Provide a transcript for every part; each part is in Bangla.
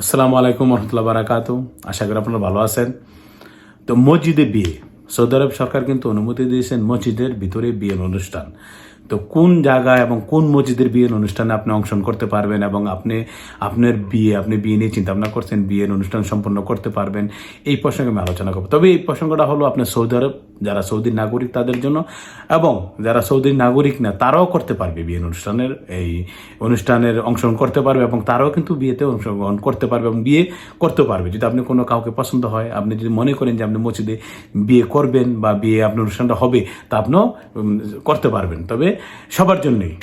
আসসালামু আলাইকুম রহমতুল্লাহ বারাকাতু আশা করি আপনারা ভালো আছেন। তো মসজিদে বিয়ে। সৌদি আরব সরকার কিন্তু অনুমতি দিয়েছেন মসজিদের ভিতরে বিয়ের অনুষ্ঠান। তো কোন জায়গায় এবং কোন মসজিদের বিয়ের অনুষ্ঠানে আপনি অংশগ্রহণ করতে পারবেন এবং আপনি, আপনার বিয়ে, আপনি বিয়ে নিয়ে চিন্তা ভাবনা করছেন, বিয়ের অনুষ্ঠান সম্পন্ন করতে পারবেন, এই প্রসঙ্গে আমি আলোচনা করব। তবে এই প্রসঙ্গটা হলো আপনার সৌদি আরব যারা সৌদির নাগরিক তাদের জন্য, এবং যারা সৌদির নাগরিক না, তারাও করতে পারবে বিয়ের অনুষ্ঠানের এই অনুষ্ঠানের অংশগ্রহণ করতে পারবে, এবং তারাও কিন্তু বিয়েতে অংশগ্রহণ করতে পারবে এবং বিয়ে করতে পারবে। যদি আপনি কোনো কাউকে পছন্দ হয়, আপনি যদি মনে করেন যে আপনি মসজিদে বিয়ে করবেন বা বিয়ে আপনার অনুষ্ঠানটা হবে, তা আপনিও করতে পারবেন। তবে সবার জন্যই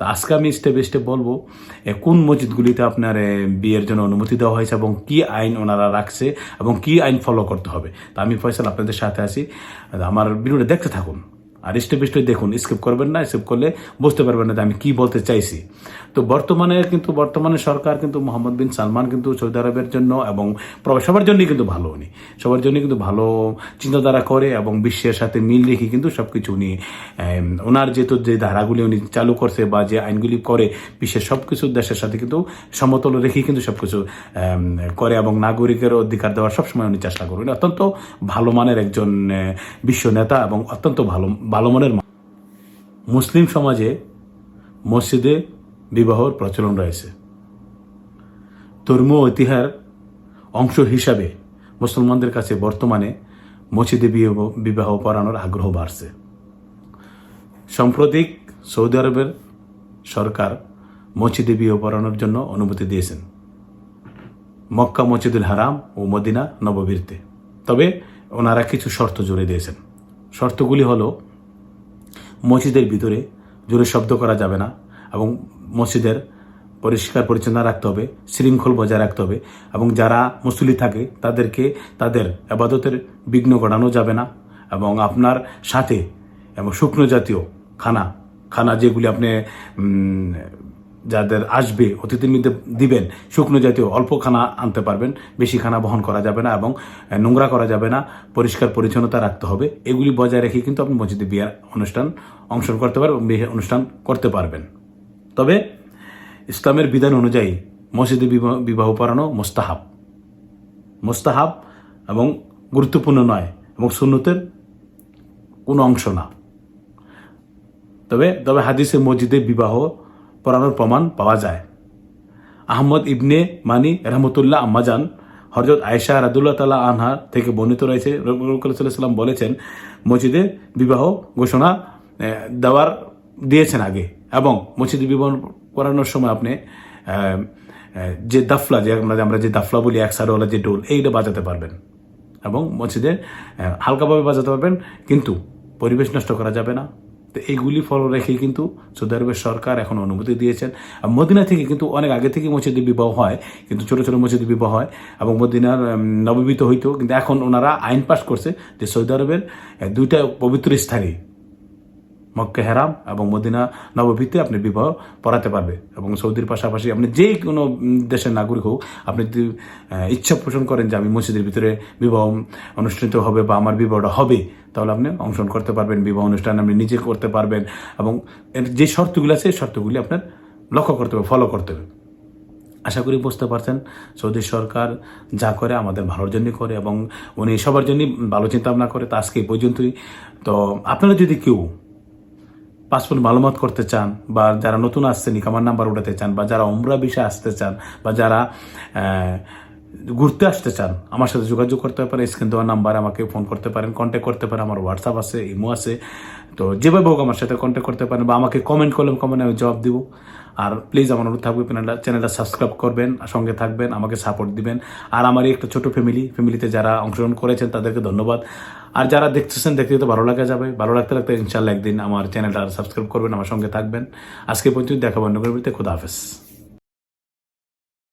তা আজকে আমি স্টেপ স্টেপ বলব কোন মসজিদগুলিতে আপনার বিয়ের জন্য অনুমতি দেওয়া হয়েছে এবং কি আইন ওনারা রাখছে এবং কি আইন ফলো করতে হবে। তা আমি ফয়সাল আপনাদের সাথে আছি। আমার ভিডিওটা দেখতে থাকুন। আর স্টেপ দেখুন স্কিপ করবেন না স্কিপ করলে বুঝতে পারবেন না যে আমি কি বলতে চাইছি। তো বর্তমানে কিন্তু, বর্তমানে সরকার কিন্তু মোহাম্মদ বিন সালমান কিন্তু সৌদি আরবের জন্য এবং সবার জন্যই কিন্তু ভালো উনি। সবার জন্যই কিন্তু ভালো চিন্তাধারা করে এবং বিশ্বের সাথে মিল রেখে কিন্তু সব কিছু উনি ওনার যেহেতু যে ধারাগুলি উনি চালু করছে বা যে আইনগুলি করে, বিশ্বের সব কিছু দেশের সাথে কিন্তু সমতল রেখে কিন্তু সব কিছু করে এবং নাগরিকের অধিকার দেওয়ার সবসময় উনি চেষ্টা করেন অত্যন্ত ভালো মানের একজন বিশ্ব নেতা এবং অত্যন্ত ভালো ভালো মানের মুসলিম সমাজে মসজিদে বিবাহর প্রচলন রয়েছে। ধর্মীয় ঐতিহার অংশ হিসাবে মুসলমানদের কাছে বর্তমানে মসজিদে বিবাহ পড়ানোর আগ্রহ বাড়ছে। সাম্প্রতিক সৌদি আরবের সরকার মসজিদে বিয়ে পড়ানোর জন্য অনুমতি দিয়েছেন। মক্কা, মসজিদুল হারাম ও মদিনা নববীরতে। তবে ওনারা কিছু শর্ত জুড়ে দিয়েছেন। শর্তগুলি হলো মসজিদের ভিতরে জোরে শব্দ করা যাবে না এবং মসজিদের পরিষ্কার পরিচ্ছন্ন রাখতে হবে, শৃঙ্খল বজায় রাখতে হবে এবং যারা মুসলি থাকে তাদেরকে তাদের আবাদতের বিঘ্ন ঘটানো যাবে না এবং আপনার সাথে এবং শুকনো জাতীয় খানা খানা যেগুলি আপনি যাদের আসবে অতিথির মধ্যে দিবেন, শুকনো জাতীয় অল্প খানা আনতে পারবেন, বেশি খানা বহন করা যাবে না এবং নোংরা করা যাবে না, পরিষ্কার পরিচ্ছন্নতা রাখতে হবে। এগুলি বজায় রেখে কিন্তু আপনি মসজিদে বিয়ার অনুষ্ঠান অংশগ্রহণ করতে পারবেন বিয়ে অনুষ্ঠান করতে পারবেন। তবে, ইসলামের বিধান অনুযায়ী মসজিদে বিবাহ বিবাহ পড়ানো মোস্তাহাব। মোস্তাহাব এবং গুরুত্বপূর্ণ নয় এবং সুন্নতের কোনো অংশ না। তবে তবে হাদিসে মসজিদে বিবাহ পড়ানোর প্রমাণ পাওয়া যায়। আহমদ ইবনে মানি রহমতুল্লাহ আম্মাজান হরজত আয়েশা রাদুল্লাহ তালা আনহা থেকে বর্ণিত রয়েছে। রসুল্লাহাম বলেছেন, মসজিদে বিবাহ ঘোষণা দেওয়ার দিয়েছেন আগে এবং মসজিদে বিবাহ করানোর সময় আপনি যে দাফলা, যে আমরা যে দাফলা বলি, এক সারওয়ালা যে ডোল এইটা বাজাতে পারবেন এবং মসজিদে হালকাভাবে বাজাতে পারবেন, কিন্তু পরিবেশ নষ্ট করা যাবে না। তো এইগুলি ফলো রেখেই কিন্তু সৌদি আরবের সরকার এখন অনুমতি দিয়েছেন। আর মদিনা থেকে কিন্তু অনেক আগে থেকে মসজিদে বিবাহ হয়, কিন্তু ছোটো ছোটো মসজিদে বিবাহ হয় এবং মদিনার নবীবিত হইতো। কিন্তু এখন ওনারা আইন পাশ করছে যে সৌদি আরবের দুইটা পবিত্র স্থানে মক্কা হেরাম এবং মদিনা নববীতে আপনি বিবাহ পড়াতে পারবে এবং সৌদির পাশাপাশি আপনি যে কোনো দেশের নাগরিক হোক, আপনি যদি ইচ্ছা পোষণ করেন যে আমি মসজিদের ভিতরে বিবাহ অনুষ্ঠিত হবে বা আমার বিবাহটা হবে, তাহলে আপনি অংশগ্রহণ করতে পারবেন, বিবাহ অনুষ্ঠান আপনি নিজে করতে পারবেন এবং এর যে শর্তগুলি আছে, এই শর্তগুলি আপনার লক্ষ্য করতে হবে ফলো করতে হবে। আশা করি বুঝতে পারছেন, সৌদি সরকার যা করে আমাদের ভালোর জন্যই করে এবং উনি সবার জন্যই ভালো চিন্তা ভাবনা করে, তা আজকে পর্যন্তই। তো আপনারা যদি কেউ পাসপোর্ট মালুমাত করতে চান বা যারা নতুন আসছেন ইকামার নাম্বার উঠাতে চান বা যারা উমরা বিষয়ে আসতে চান বা যারা ঘুরতে আসতে চান, আমার সাথে যোগাযোগ করতে পারেন, স্ক্রিন দেওয়ার নাম্বার আমাকে ফোন করতে পারেন কন্ট্যাক্ট করতে পারেন, আমার হোয়াটসঅ্যাপ আছে ইমো আছে। তো যেভাবে হোক আমার সাথে কন্ট্যাক্ট করতে পারেন বা আমাকে কমেন্ট করলেন কমেন্ট আমি জবাব দিব। আর প্লিজ আমার অনুরোধ থাকবে চ্যানেলটা চ্যানেলটা সাবস্ক্রাইব করবেন সঙ্গে থাকবেন, আমাকে সাপোর্ট দিবেন। আর আমার একটা ছোট ফ্যামিলি ফ্যামিলিতে যারা অংশগ্রহণ করেছেন, তাদেরকে ধন্যবাদ। আর যারা দেখতেছেন, দেখতে তো ভালো লাগা যাবে। ভালো লাগতে লাগতে ইনশাল্লাহ একদিন আমার চ্যানেলটা সাবস্ক্রাইব করবেন, আমার সঙ্গে থাকবেন। আজকে পর্যন্ত দেখা বন্ধ কোনো ভিডিওতে। খুদা হাফেজ।